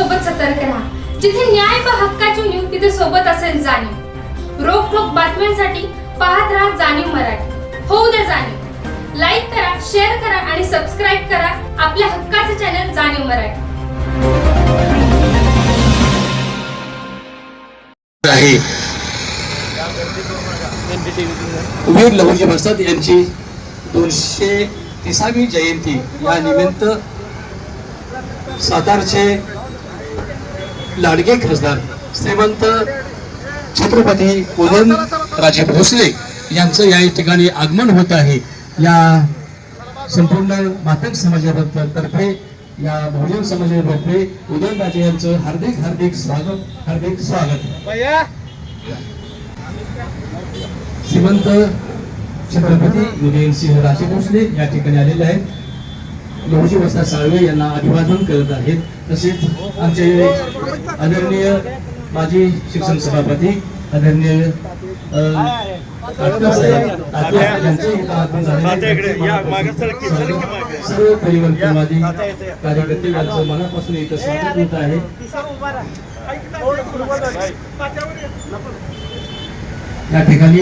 सोबत सतर्क राहा. जिथे न्याय व हक्काची न्यूज तिथे सोबत असेल जाणीव. रोख रोखोक बातम्यांसाठी पाहत राहा जाणीव मराठी. होऊ द्या जाणीव. लाईक करा शेअर करा आणि सबस्क्राईब करा आपल्या हक्काचे चॅनल जाणीव मराठी. वीर प्रसाद यांची दोनशे तिसावी जयंती या निमित्त सातारचे लाडके खासदार श्रीमंत छत्रपती उदयन राजे भोसले यांचं या ठिकाणी आगमन होत आहे. या संपूर्ण मातंग समाजाबद्दल तर्फे या बहुजन समाजातर्फे उदयन राजे यांचं हार्दिक हार्दिक स्वागत हार्दिक स्वागत. श्रीमंत छत्रपती उदयनसिंह राजे भोसले या ठिकाणी आलेले आहेत. लहुजी वस्ता साळवे यांना अभिवादन करत आहेत. तसेच आमचे आदरणीय माजी शिक्षण सभापती आदरणीय. सर्व परिवर्तनवादी कार्यकर्ते यांचं मनापासून इथं स्वागत होत आहे. या. ठिकाणी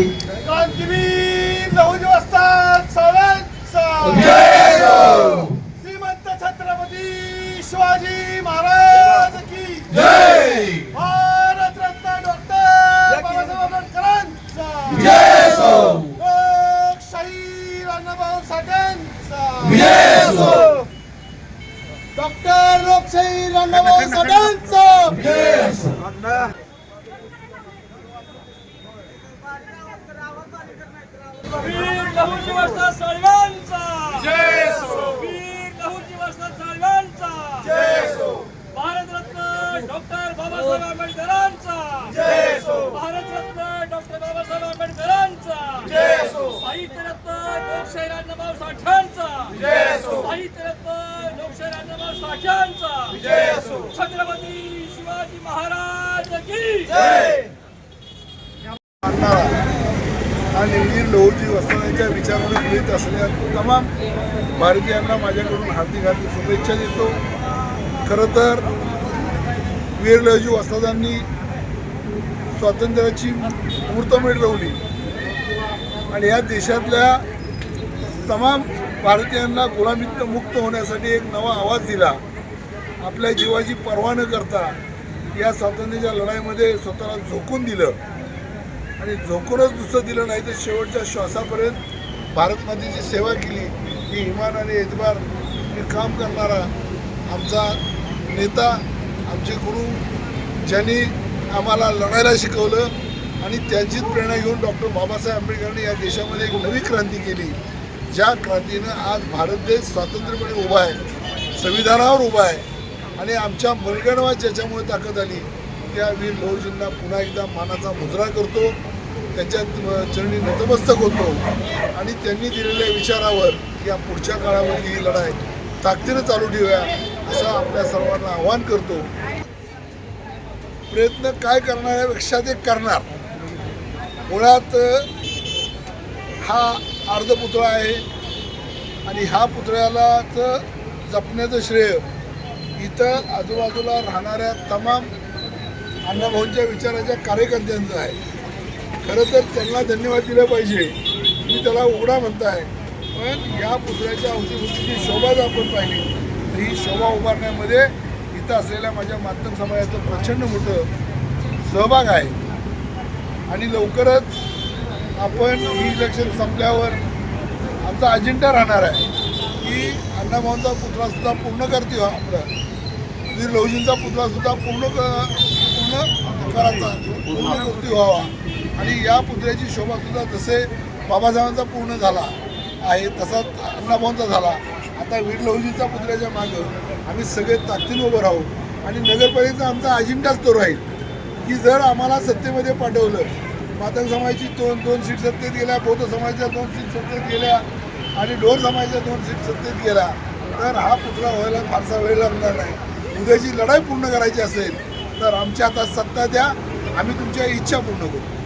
वीर लहुजी वस्ताद साळव्यांचा भारतरत्न डॉक्टर बाबासाहेब आंबेडकरांचा अण्णाभाऊ साठ्यांचा छत्रपती शिवाजी महाराज की मानणारा आणि वीर लोहजी वस्तादांच्या विचाराने प्रेरित असलेल्या तमाम भारतीयांना माझ्याकडून हार्दिक हार्दिक शुभेच्छा देतो. खरं तर वीर लोहजी वस्तादांनी स्वातंत्र्याची मुहूर्तमेढ रोवली आणि या देशातल्या तमाम भारतीयांना गुलामीत मुक्त होण्यासाठी एक नवा आवाज दिला. आपल्या जीवाची पर्वा न करता या स्वातंत्र्याच्या लढाईमध्ये स्वतःला झोकून दिलं. आणि झोकूनच दुसरं दिलं नाही तर शेवटच्या श्वासापर्यंत भारत मातेची सेवा केली. ही इमान आणि एतबार हे काम करणारा आमचा नेता आमचे गुरु ज्यांनी आम्हाला लढायला शिकवलं आणि त्यांचीच प्रेरणा घेऊन डॉक्टर बाबासाहेब आंबेडकरांनी या देशामध्ये एक नवी क्रांती केली. ज्या क्रांतीनं आज भारत देश स्वातंत्र्यपणे उभा आहे संविधानावर उभा आहे. आणि आमच्या मलगणवा ज्याच्यामुळे ताकद आली त्या वीर लोहजींना पुन्हा एकदा मानाचा मुजरा करतो त्यांच्या चरणी नतमस्तक होतो. आणि त्यांनी दिलेल्या विचारावर या पुढच्या काळामध्ये ही लढाई ताकदीनं चालू ठेवूया असं आपल्या सर्वांना आवाहन करतो. प्रयत्न काय करणाऱ्यापेक्षा ते करणार. मुळात हा अर्ध पुतळा आहे आणि ह्या पुतळ्यालाच जपण्याचं श्रेय इथं आजूबाजूला राहणाऱ्या तमाम अण्णाभाऊंच्या विचाराच्या कार्यकर्त्यांचं आहे. खरं तर त्यांना धन्यवाद दिलं पाहिजे. मी त्याला उघडा म्हणताय. पण या पुतळ्याच्या अवतीभोवतीची शोभा जर आपण पाहिली. तर ही शोभा उभारण्यामध्ये इथं असलेल्या माझ्या माध्यम समाजाचं प्रचंड मोठं सहभाग आहे. आणि लवकरच आपण ही इलेक्शन संपल्यावर आमचा अजेंडा राहणार आहे. मी अण्णाभाऊंचा पुतळासुद्धा पूर्ण करते आपलं. मी लहुजींचा पुतळासुद्धा पूर्ण पूर्ण करायचा. पूर्ण मूर्ती व्हावा आणि या पुतळ्याची शोभासुद्धा जसे बाबासाहेबांचा पूर्ण झाला आहे तसाच अण्णाभाऊंचा झाला. आता वीर लहुजींचा पुतळ्याच्या मागं आम्ही सगळे ताकदीने उभं राहू. आणि नगरपालिकेचा आमचा अजिंठाच तो राहील की जर आम्हाला सत्तेमध्ये पाठवलं मातंग समाजाची दोन दोन सीट सत्तेत गेल्या बौद्ध समाजाच्या दोन सीट सत्तेत गेल्या आणि डोर समाजाच्या दोन सीट सत्तेत गेला तर हा पुतळा व्हायला फारसा वेळ लागणार नाही. उद्याची लढाई पूर्ण करायची असेल तर आमच्या हातात सत्ता द्या आम्ही तुमच्या इच्छा पूर्ण करू.